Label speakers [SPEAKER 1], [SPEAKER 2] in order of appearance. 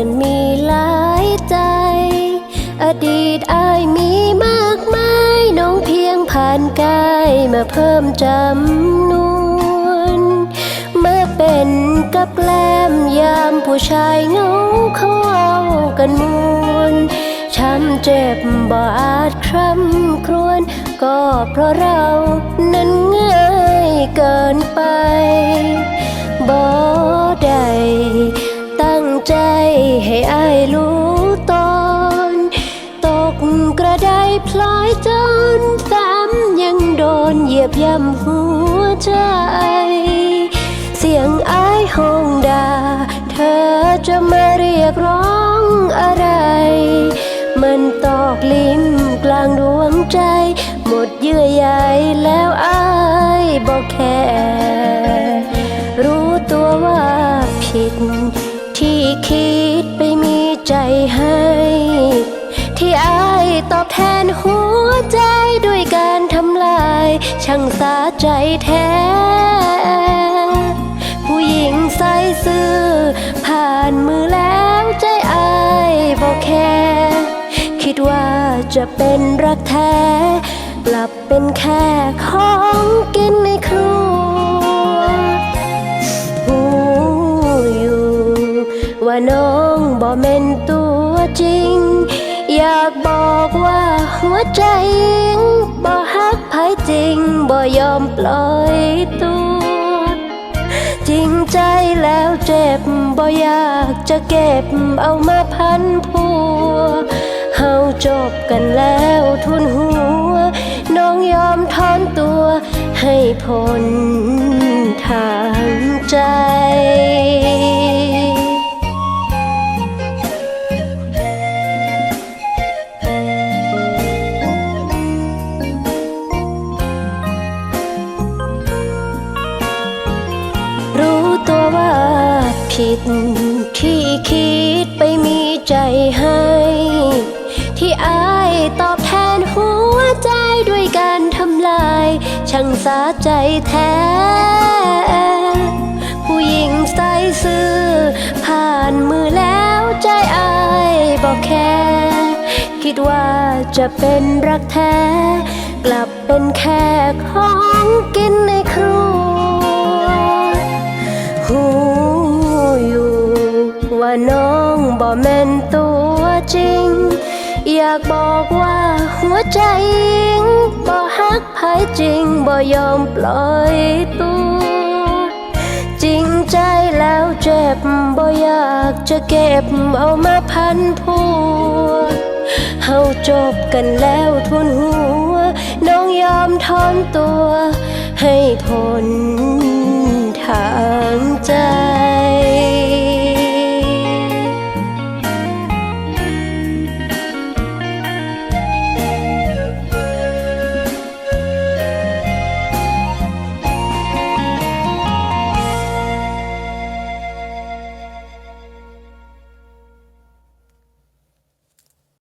[SPEAKER 1] นั้นมีหลายใจ อดีตอายมีมากมายน้องเพียงผ่านกายมาเพิ่มจำนวนเมื่อเป็นกับแกล้มยามผู้ชายเงาเขาเอากันมวนช้ำเจ็บบ่อาจคร่ำครวญก็เพราะเรานั้นง่ายเกินไปบ่ได้ ใจให้อายรู้ตอน ตกกระไดพลอยจนแฟ้มยังโดนเหยียบย่ำหัวใจ เสียงอ้ายห้องดา เธอจะมาเรียกร้องอะไร มันตอกลิ้มกลางดวงใจ หมดเยื่อใยแล้วอ้ายบอกแค่รู้ตัวว่าผิด ที่คิดไปมีใจให้ ที่อายตอบแทนหัวใจด้วยการทำลาย ช่างสาใจแท้ ผู้หญิงใส่ซื่อผ่านมือแล้วใจอายบอกแค่ คิดว่าจะเป็นรักแท้ กลับเป็นแค่ของกินในครัว ว่าน้องบ่แม่นตัวจริง อยากบอกว่าหัวใจยิงบ่ฮักภายจริงบ่ยอมปล่อยตัว จริงใจแล้วเจ็บบ่อยากจะเก็บเอามาพันพัวเฮาจบกันแล้วทุนหัว น้องยอมถอนตัวให้พ้นทางิดที่คิดไปมีใจให้ ที่อายตอบแทนหัวใจด้วยการทำลาย ช่างสาใจแท้ ผู้หญิงใส่ซื่อผ่านมือแล้วใจอายบอกแค่ คิดว่าจะเป็นรักแท้ กลับเป็นแค่ของกิน จริง อยากบอกว่าหัวใจยิงบ่ฮักภายจริงบ่ยอมปล่อยตัว จริงใจแล้วเจ็บบ่อยากจะเก็บเอามาพันพัวเฮาจบกันแล้วทุนหัว น้องยอมถอนตัวให้พน